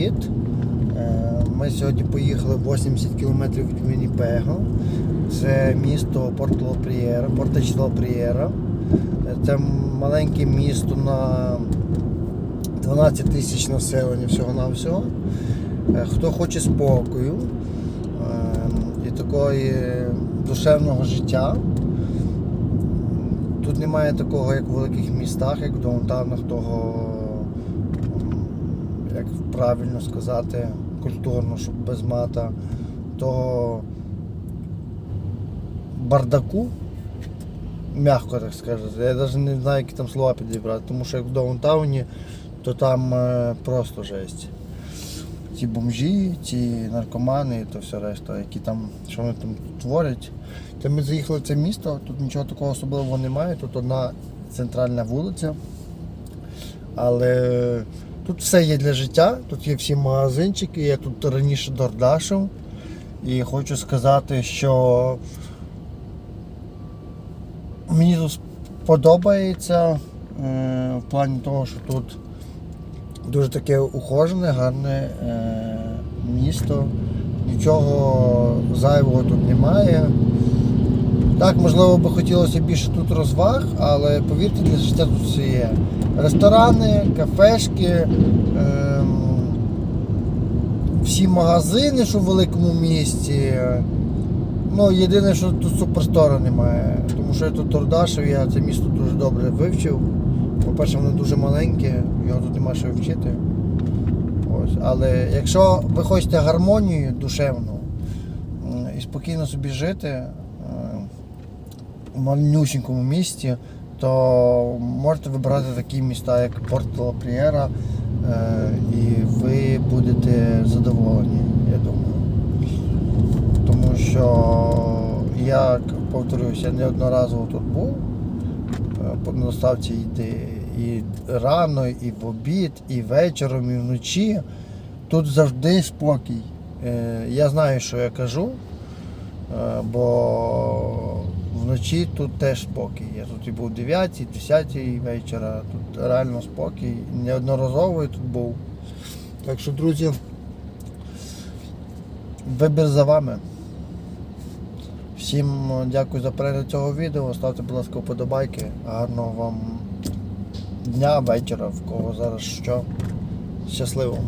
привіт! Е, Ми сьогодні поїхали 80 кілометрів від Вінніпего. Це місто Порто Ла Прієра, Портач Ла Прієра. Е, Це маленьке місто на 12 тисяч населення всього-навсього. Е, Хто хоче спокою і такої душевного життя. Тут немає такого, як в великих містах, як в даунтаунах, того, як правильно сказати, культурно, щоб без мата, того бардаку, м'яко так сказати. Я навіть не знаю, які там слова підібрати, тому що як в даунтауні, то там е, просто жесть. Ті бомжі, ті наркомани і то все решта, які там, що вони там творять. Та ми заїхали в це місто, тут нічого такого особливого немає, тут одна центральна вулиця. Але тут все є для життя, тут є всі магазинчики, я тут раніше дордашив. І хочу сказати, що мені тут подобається е, в плані того, що тут дуже таке ухожене, гарне е, місто. Нічого зайвого тут немає. Так, можливо, би хотілося більше тут розваг, але повірте, для життя тут все є. Ресторани, кафешки, ем, всі магазини, що в великому місті. Ну, єдине, що тут суперстора немає. Тому що я тут тордашив, я це місто дуже добре вивчив. По-перше, воно дуже маленьке, його тут нема що вчити. Ось. Але якщо ви хочете гармонію душевну і спокійно собі жити в малюсінькому місті, то можете вибирати такі міста, як Порто Ла Прієра, е, і ви будете задоволені, я думаю. Тому що я повторюся, я неодноразово тут був е, по доставці йти і рано, і в обід, і вечором, і вночі. Тут завжди спокій. Е, Я знаю, що я кажу, бо вночі тут теж спокій. Я тут і був 9, 10 вечора, тут реально спокій. Неодноразово я тут був. Так що, друзі, вибір за вами. Всім дякую за перегляд цього відео. Ставте, будь ласка, вподобайки. Гарного вам дня, вечора, в кого зараз що. Щасливо!